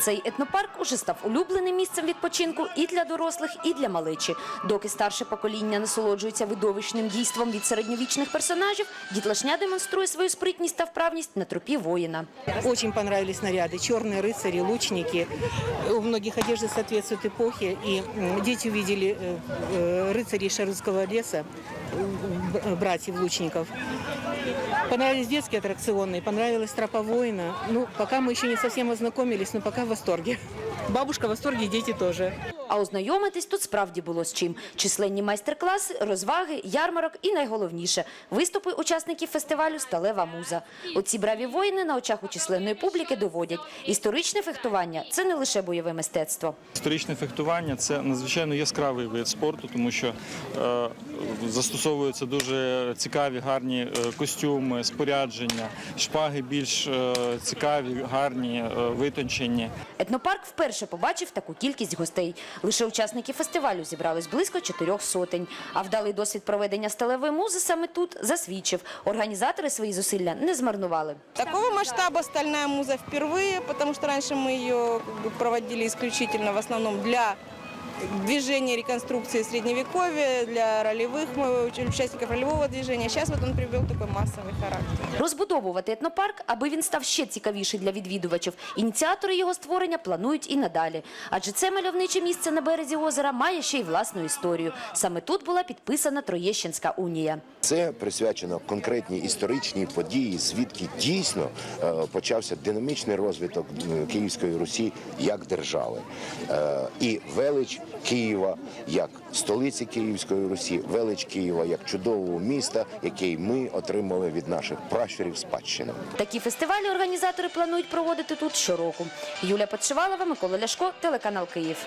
Цей етнопарк уже став улюбленим місцем відпочинку і для дорослих, і для малечі. Доки старше покоління насолоджується видовищним дійством від середньовічних персонажів, дітлашня демонструє свою спритність та вправність на тропі воїна. Очень понравились наряды. Черные рыцари, лучники. У многих одежды соответствуют эпохе. И м, дети увидели э, э, рыцарей Шарузского леса, э, б- братьев лучников. Понравились детские аттракционы, понравилась тропа воина. Ну, пока мы еще не совсем ознакомились, но пока восторге. Бабушка в восторге, дети тоже. А ознайомитись тут справді було з чим: численні майстер-класи, розваги, ярмарок і найголовніше виступи учасників фестивалю Сталева муза. Оці браві воїни на очах у численної публіки доводять: історичне фехтування це не лише бойове мистецтво. Історичне фехтування це надзвичайно яскравий вид спорту, тому що е, застосовуються дуже цікаві, гарні е, костюми, спорядження, шпаги більш е, цікаві, гарні, е, витончені. Етнопарк вперше побачив таку кількість гостей. Лише учасники фестивалю зібрались близько чотирьох сотень. А вдалий досвід проведення сталевої музи саме тут засвідчив. Організатори свої зусилля не змарнували. Такого масштаба «Стальная муза» впервые, потому что раньше мы ее как бы, проводили исключительно в основном для движения реконструкции средневековья, для ролевых мы, уч- участников ролевого движения. Сейчас вот он приобрел такой массовый характер. Розбудовувати етнопарк, аби він став ще цікавіший для відвідувачів. Ініціатори його створення планують і надалі. Адже це мальовниче місце на березі озера має ще й власну історію. Саме тут була підписана Троєщинська унія. Це присвячено конкретній історичній події, звідки дійсно е, почався динамічний розвиток е, Київської Русі як держави. Е, І велич Києва як столиці Київської Русі, велич Києва як чудового міста, який ми отримали від наших пращурів спадщину. Такі фестивалі організатори планують проводити тут щороку. Юлія Подшивалова, Микола Ляшко, телеканал Київ.